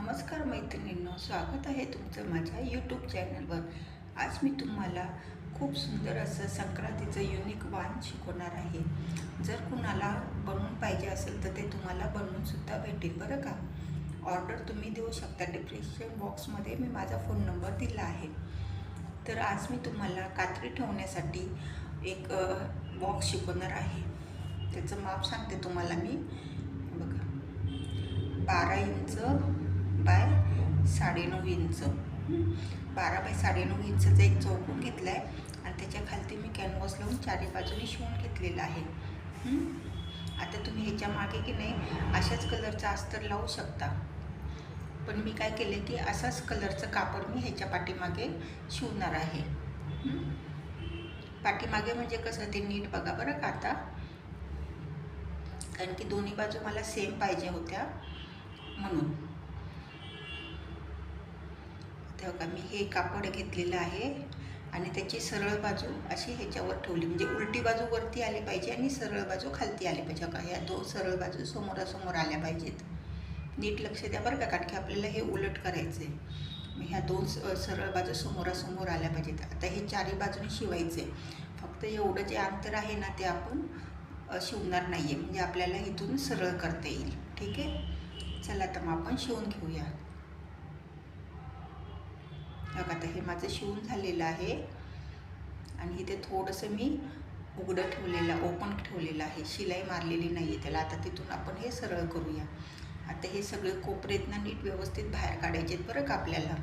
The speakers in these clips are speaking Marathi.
नमस्कार मैत्रिणींनो स्वागत आहे तुमचं माझ्या यूट्यूब चॅनलवर आज मी तुम्हाला खूप सुंदर असं संक्रांतीचं युनिक वाण शिकवणार आहे. जर कुणाला बनवून पाहिजे असेल तर ते तुम्हाला बनवूनसुद्धा भेटेल बरं का? ऑर्डर तुम्ही देऊ शकता. डिस्क्रिप्शन बॉक्समध्ये मी माझा फोन नंबर दिला आहे. तर आज मी तुम्हाला कात्री ठेवण्यासाठी एक बॉक्स शिकवणार आहे. त्याचं माप सांगते तुम्हाला मी. बघा. बारा इंच बाय साडेनऊ इंच. बारा बाय साडेनऊ इंचचा एक चौकून घेतला आहे आणि त्याच्या खालती मी कॅनव्हास लावून चारी बाजूने शिवून घेतलेला आहे. आता तुम्ही ह्याच्या मागे की नाही अशाच कलरचा अस्तर लावू शकता. पण मी काय केलं की असाच कलरचं कापड मी ह्याच्या पाठीमागे शिवणार आहे. पाठीमागे म्हणजे कसं ते नीट बघा बरं का आता. कारण की दोन्ही बाजू मला सेम पाहिजे होत्या म्हणून. तेव्हा का मी हे कापड घेतलेलं आहे आणि त्याची सरळ बाजू अशी ह्याच्यावर ठेवली. म्हणजे उलटी बाजू वरती आली पाहिजे आणि सरळ बाजू खालती आली पाहिजे. का ह्या दोन सरळ बाजू समोरासमोर आल्या पाहिजेत. नीट लक्ष द्या बरं का कारण की आपल्याला हे उलट करायचं आहे ह्या दोन स- सरळ बाजू समोरासमोर आल्या पाहिजेत. आता हे चारी बाजूने शिवायचे फक्त एवढं जे अंतर आहे ना ते आपण शिवणार नाही आहे म्हणजे आपल्याला इथून सरळ करता येईल. ठीक आहे? चला तर मग आपण शिवून घेऊया. बघा आता हे माझं शिवून झालेलं आहे. आणि इथे थोडंसं मी उघडं ठेवलेलं ओपन ठेवलेलं आहे. शिलाई मारलेली नाही आहे त्याला. आता तिथून आपण हे सरळ करूया. आता हे सगळे कोपरेतना नीट व्यवस्थित बाहेर काढायचे आहेत बरं का आपल्याला.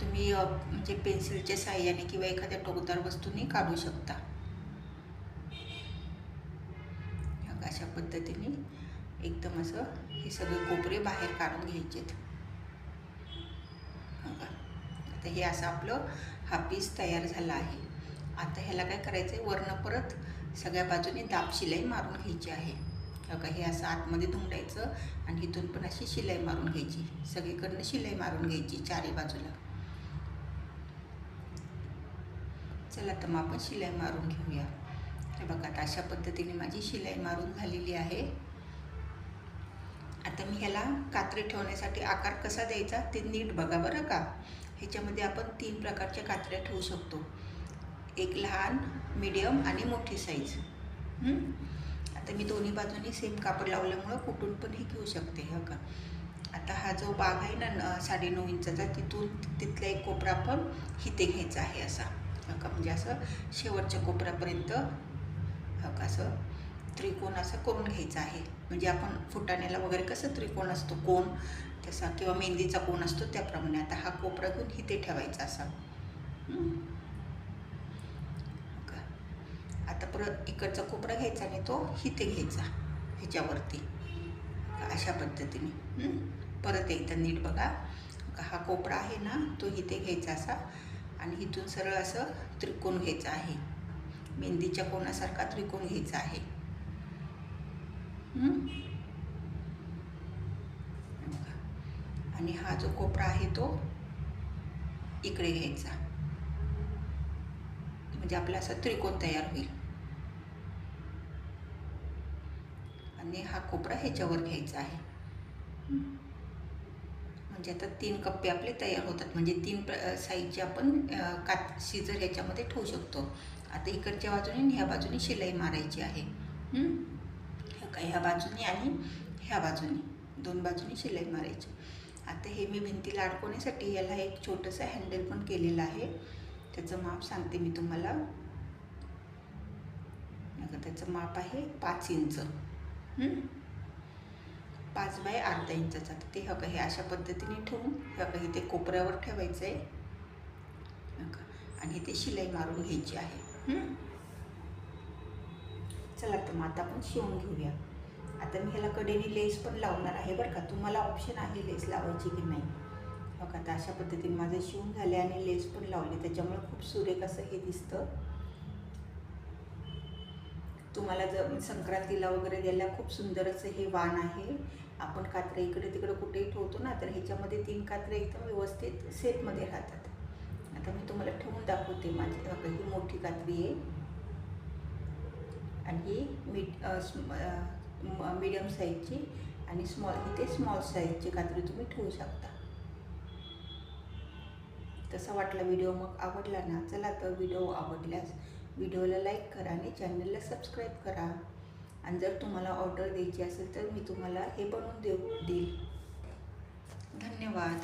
तुम्ही म्हणजे पेन्सिलच्या साह्याने किंवा एखाद्या टोकदार वस्तूने काढू शकता. अशा पद्धतीने एकदम असं हे सगळे कोपरे बाहेर काढून घ्यायचे आहेत आता हे असं आपलं हा पीस तयार झाला आहे. आता ह्याला काय करायचं आहे वरनं परत सगळ्या बाजूने दाब शिलाई मारून घ्यायची आहे. बघा हे असं आतमध्ये धुंडायचं आणि इथून पण अशी शिलाई मारून घ्यायची. सगळीकडनं शिलाई मारून घ्यायची चारी बाजूला. चला तर मग आपण शिलाई मारून घेऊया. हे बघा आता अशा पद्धतीने माझी शिलाई मारून झालेली आहे. आता मी ह्याला कात्री ठेवण्यासाठी आकार कसा द्यायचा ते नीट बघा बरं का. ह्याच्यामध्ये आपण तीन प्रकारच्या कात्र्या ठेवू शकतो. एक लहान मीडियम आणि मोठी साईज आता मी दोन्ही बाजूनी सेम कापड लावल्यामुळं कुठून पण हे घेऊ शकते हो का? आता हा जो बाग आहे ना न- साडेनऊ इंचाचा तिथून तिथला एक कोपरा पण हिते घ्यायचा आहे असा हो का? म्हणजे असं शेवटच्या कोपऱ्यापर्यंत हो का? असं त्रिकोण असं करून घ्यायचं आहे. म्हणजे आपण फुटाण्याला वगैरे कसं त्रिकोण असतो? कोण? तसा किंवा मेहंदीचा कोण असतो त्याप्रमाणे आता हा कोपरा घेऊन इथे ठेवायचा असा. आता परत इकडचा कोपरा घ्यायचा आणि तो इथे घ्यायचा ह्याच्यावरती. अशा पद्धतीने. परत एकदा नीट बघा. का हा कोपरा आहे ना तो इथे घ्यायचा असा आणि इथून सरळ असं त्रिकोण घ्यायचा आहे. मेहंदीच्या कोणासारखा त्रिकोण घ्यायचा आहे हं? बघा. आणि हा जो कोपरा आहे तो इकडे घ्यायचा. म्हणजे आपला असा त्रिकोण तयार होईल. आणि हा कोपरा ह्याच्यावर घ्यायचा आहे. म्हणजे आता तीन कप्पे आपले तयार होतात. म्हणजे तीन प्र साईजचे आपण कात सीझर ह्याच्यामध्ये ठेवू शकतो. आता इकडच्या बाजूने आणि ह्या बाजूने शिलाई मारायची आहे. का ह्या बाजूने आणि ह्या बाजूने. दोन बाजूने शिलाई मारायची. आता हे मी भिंतीला अडकवण्यासाठी याला एक छोटंसं हँडल पण केलेलं आहे. त्याचं माप सांगते मी तुम्हाला. त्याचं माप आहे पाच इंच. पाच बाय अर्धा इंचाचा. तर ते हक हे अशा पद्धतीने ठेवून हक हे ते कोपऱ्यावर ठेवायचं आहे आणि ते शिलाई मारून घ्यायची आहे. चला तर मग आता आपण शिवून घेऊया. आता मी ह्याला कडेने लेस पण लावणार आहे बरं का. तुम्हाला ऑप्शन आहे लेस लावायची की नाही? हो बघा आता अशा पद्धतीने माझं शिवून झाले आणि लेस पण लावले. त्याच्यामुळे खूप सुरेख असं हे दिसतं. तुम्हाला जर संक्रांतीला वगैरे द्यायला खूप सुंदर असं हे वाण आहे. आपण कात्रे इकडे तिकडे कुठेही ठेवतो ना तर ह्याच्यामध्ये तीन कात्रे एकदम व्यवस्थित सेटमध्ये राहतात. आता मी तुम्हाला ठेवून दाखवते माझी. ही मोठी कात्री आहे. आणि ही मीठ मीडियम साईजची आणि स्मॉल इथे स्मॉल साईजची कात्री तुम्ही ठेवू शकता. तसा वाटला व्हिडिओ मग आवडला ना चला तर व्हिडिओ आवडल्यास व्हिडिओला लाईक करा आणि चॅनलला सबस्क्राईब करा. आणि जर तुम्हाला ऑर्डर द्यायची असेल तर मी तुम्हाला हे बनवून देऊ देईल. धन्यवाद.